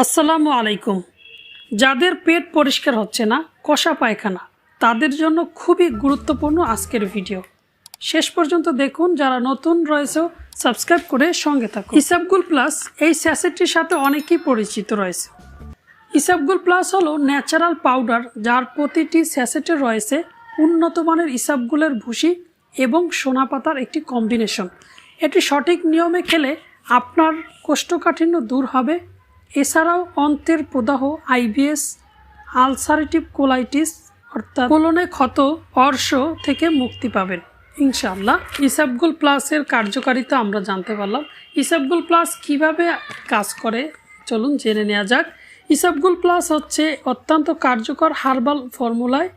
আসসালামু আলাইকুম। যাদের পেট পরিষ্কার হচ্ছে না, কষা পায়খানা, তাদের জন্য খুবই গুরুত্বপূর্ণ আজকের ভিডিও। শেষ পর্যন্ত দেখুন, যারা নতুন রয়েছে, সাবস্ক্রাইব করে সঙ্গে থাকুন। ইসাবগুল প্লাস এই স্যাসেটটির সাথে অনেকেই পরিচিত রয়েছে। ইসাবগুল প্লাস হলো ন্যাচারাল পাউডার, যার প্রতিটি স্যাসেটে রয়েছে উন্নত মানের ইসাবগুলের ভুসি এবং সোনা পাতার একটি কম্বিনেশন। এটি সঠিক নিয়মে খেলে আপনার কোষ্ঠকাঠিন্য দূর হবে এছাড়াও অন্ত্রের প্রদাহ, আইবিএস, আলসারেটিভ কোলাইটিস, অর্থাৎ কোলনে ক্ষত, অর্শ থেকে মুক্তি পাবেন। ইনশাআল্লাহ ইসাবগুল প্লাসের কার্যকারিতা আমরা জানতে পারলাম। ইসাবগুল প্লাস কীভাবে কাজ করে? চলুন জেনে নেওয়া যাক। ইসাবগুল প্লাস হচ্ছে অত্যন্ত কার্যকর হার্বাল ফর্মুলায়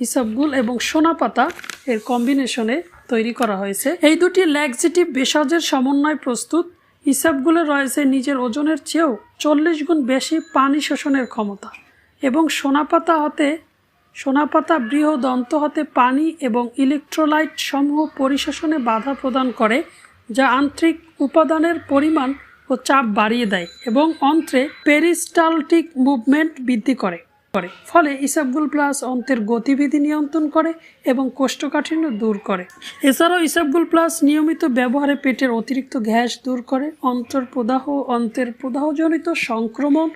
হিসাবগুল এবং সোনা পাতা এর কম্বিনেশনে তৈরি করা হয়েছে। এই দুটি ল্যাক্সিটিভ ভেষজের সমন্বয় প্রস্তুত। হিসাবগুলো রয়েছে নিজের ওজনের চেয়েও চল্লিশ গুণ বেশি পানি শোষণের ক্ষমতা এবং সোনা পাতা হতে সোনা পাতা বৃহদন্ত হতে পানি এবং ইলেকট্রোলাইট সমূহ পরিশোষণে বাধা প্রদান করে, যা আন্তরিক উপাদানের পরিমাণ ও চাপ বাড়িয়ে দেয় এবং অন্ত্রে পেরিস্টালটিক মুভমেন্ট বৃদ্ধি করে। করে। ফলে ইসাবগুল প্লাস অন্ত্রের গতিবিধি নিয়ন্ত্রণ করে এবং কোষ্ঠকাঠিন্য দূর করে। এছাড়াও ইসাবগুল প্লাস নিয়মিত ব্যবহারে পেটের অতিরিক্ত গ্যাস দূর করে। অন্তর প্রদাহ অন্ত্রের প্রদাহজনিত সংক্রমণ,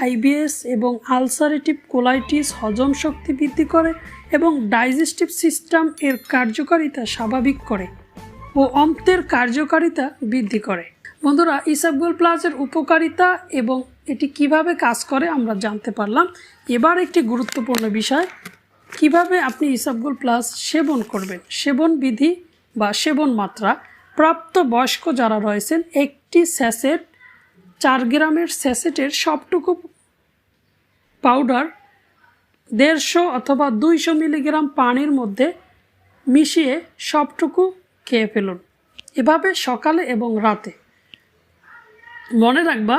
আইবিএস এবং আলসারেটিভ কোলাইটিস হজম শক্তি বৃদ্ধি করে এবং ডাইজেস্টিভ সিস্টেম এর কার্যকারিতা স্বাভাবিক করে ও অন্ত্রের কার্যকারিতা বৃদ্ধি করে। বন্ধুরা ইসাবগুল প্লাসের উপকারিতা এবং এটি কীভাবে কাজ করে আমরা জানতে পারলাম। এবার একটি গুরুত্বপূর্ণ বিষয়, কীভাবে আপনি ইসাবগুল প্লাস সেবন করবেন? সেবন বিধি বা সেবন মাত্রা প্রাপ্ত বয়স্ক যারা রয়েছেন, একটি স্যাসেট, চার গ্রামের স্যাসেটের সবটুকু পাউডার দেড়শো অথবা দুইশো মিলিগ্রাম পানির মধ্যে মিশিয়ে সবটুকু খেয়ে ফেলুন। এভাবে সকালে এবং রাতে মনে রাখবা,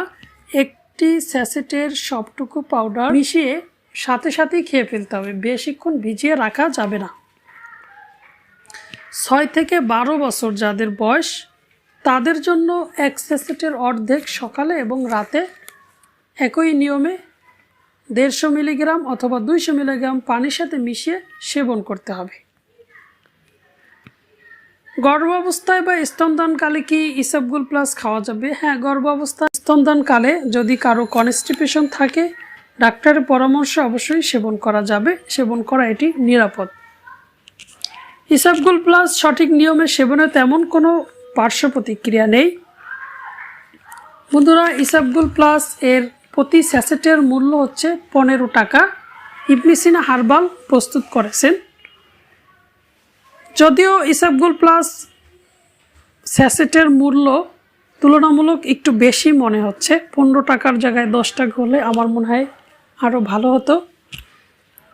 একটি স্যাসেটের সবটুকু পাউডার মিশিয়ে সাথে সাথেই খেয়ে ফেলতে হবে। বেশিক্ষণ ভিজিয়ে রাখা যাবে না। ছয় থেকে বারো বছর যাদের বয়স, তাদের জন্য এক স্যাসেটের অর্ধেক সকালে এবং রাতে একই নিয়মে দেড়শো মিলিগ্রাম অথবা দুইশো মিলিগ্রাম পানির সাথে মিশিয়ে সেবন করতে হবে। গর্ভাবস্থায় বা স্তনদানকালে কি ইসাবগুল প্লাস খাওয়া যাবে? হ্যাঁ গর্ভাবস্থায় স্তনদানকালে যদি কারও কনস্টিপেশন থাকে, ডাক্তারের পরামর্শ অবশ্যই সেবন করা যাবে। সেবন করা এটি নিরাপদ। ইসাবগুল প্লাস সঠিক নিয়মে সেবনে তেমন কোনো পার্শ্ব প্রতিক্রিয়া নেই। বন্ধুরা, ইসাবগুল প্লাস এর প্রতি স্যাসেটের মূল্য হচ্ছে পনেরো টাকা। ইবনিসিনা হার্বাল প্রস্তুত করেছেন। যদিও ইসাবগুল প্লাস স্যাসেটের মূল্য তুলনামূলক একটু বেশি মনে হচ্ছে। পনেরো টাকার জায়গায় দশ টাকা হলে আমার মনে হয় আরও ভালো হতো।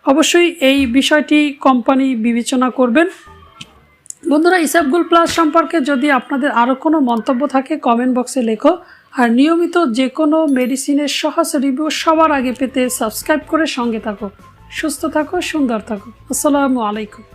অবশ্যই এই বিষয়টি কোম্পানি বিবেচনা করবেন। বন্ধুরা ইসাবগুল প্লাস সম্পর্কে যদি আপনাদের আরও কোনো মন্তব্য থাকে কমেন্ট বক্সে লেখো। আর নিয়মিত যে কোনো মেডিসিনের সহজ রিভিউ সবার আগে পেতে সাবস্ক্রাইব করে সঙ্গে থাকো। সুস্থ থাকো, সুন্দর থাকো। আসসালামু আলাইকুম।